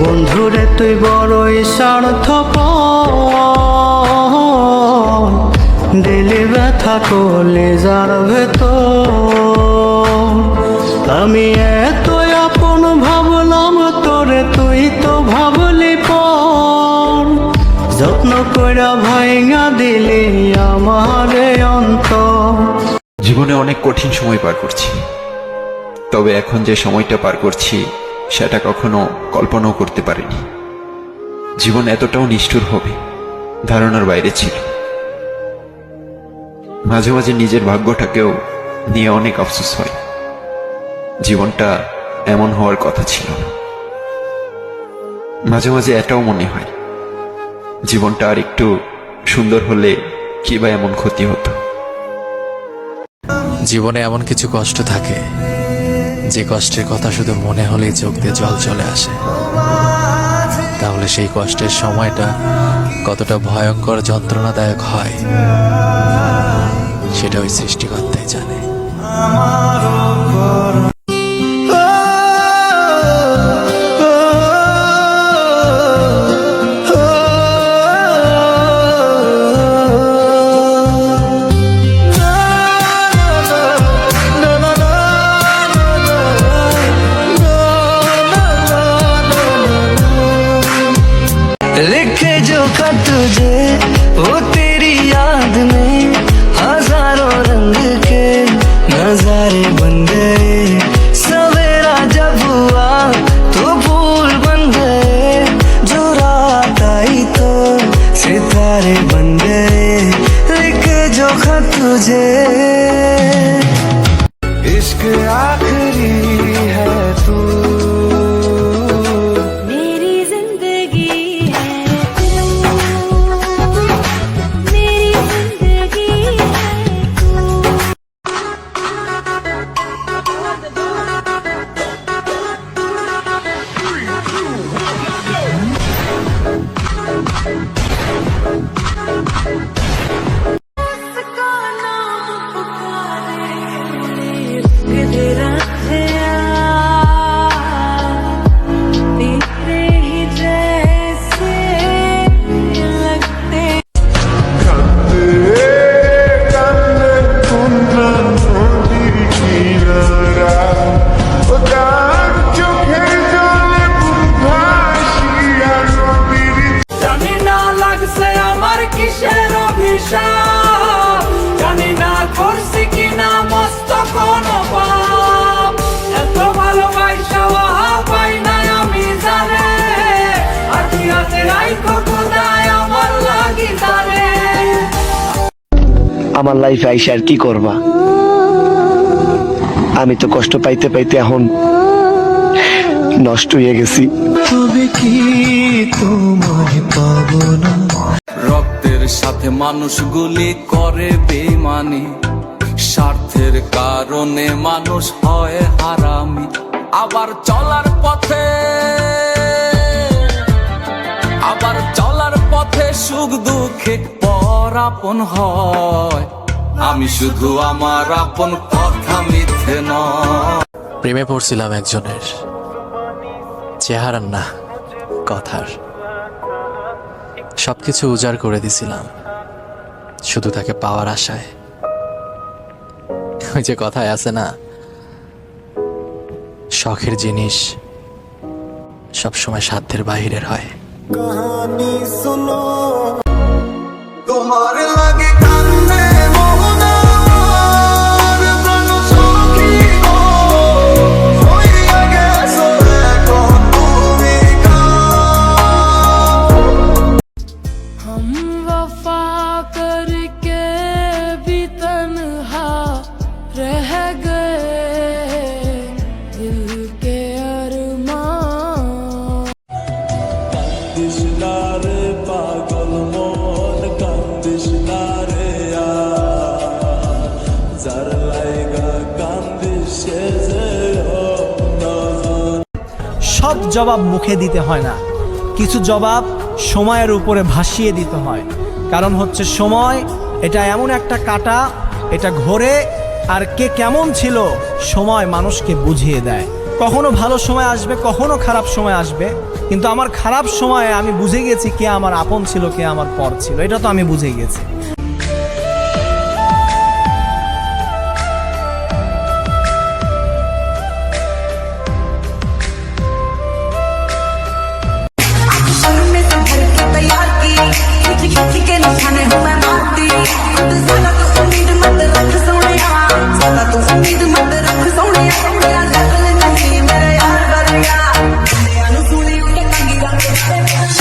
বন্ধুরে, তুই বড়ই স্বার্থ দিলি ব্যথা করলে যার ভেতর। আমি এত আপন, ভাবলাম তোরে তুই তো ভাবলি পর। যত্ন কইরা ভাইঙা দিলি আমারে অন্ত জীবনে অনেক কঠিন সময় পার করছি, তবে এখন যে সময়টা পার করছি সেটা কখনো কল্পনাও করতে পারিনি। জীবন এতটাও নিষ্ঠুর হবে, ধারণার বাইরে ছিল। মাঝে মাঝে নিজের ভাগ্যটাকেও নিয়ে অনেক আফসোস হয়। জীবনটা এমন হওয়ার কথা ছিল না। মাঝে মাঝে এটাও মনে হয়, জীবনটা আর একটু সুন্দর হলে কি বা এমন ক্ষতি হতো। জীবনে এমন কিছু কষ্ট থাকে যে কষ্টের কথা শুধু মনে হলেই চোখ দিয়ে জল চলে আসে, তাহলে সেই কষ্টের সময়টা কতটা ভয়ঙ্কর, যন্ত্রণাদায়ক হয়, সেটা ওই সৃষ্টিকর্তাই জানে। আমার লাইফে আইসা আর কি করবা? আমি তো কষ্ট পাইতে পাইতে এখন নষ্ট হয়ে গেছি। তবে কি তোমায় পাবো না? রক্তের সাথে মানুষগুলি করে বেমানি স্বার্থের কারণে মানুষ হয় হারামি। আবার চলার পথে আবার চলার সুখ দুঃখে পর আপন হয়। আমি শুধু আমার আপন কথা মিথ্যে নয়। প্রেমে পড়ছিলাম একজনের। চেহারার না, কথার। সবকিছু উজাড় করে দিছিলাম। শুধু তাকে পাওয়ার আশায়। ওই যে কথায় আছে না, শখের জিনিস সবসময় সাধ্যের বাহিরের হয়। कहानी सुनो। সব জবাব মুখে দিতে হয় না। কিছু জবাব সময়ের উপরে ভাসিয়ে দিতে হয়। কারণ হচ্ছে সময়, এটা এমন একটা কাটা, এটা ঘোরে, আর কে কেমন ছিল, সময় মানুষকে বুঝিয়ে দেয়। কখনো ভালো সময় আসবে, কখনো খারাপ সময় আসবে, কিন্তু আমার খারাপ সময়ে আমি বুঝে গেছি কে আমার আপন ছিল, কে আমার পর ছিল। এটা তো আমি বুঝে গেছি। I'm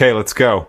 Okay, let's go.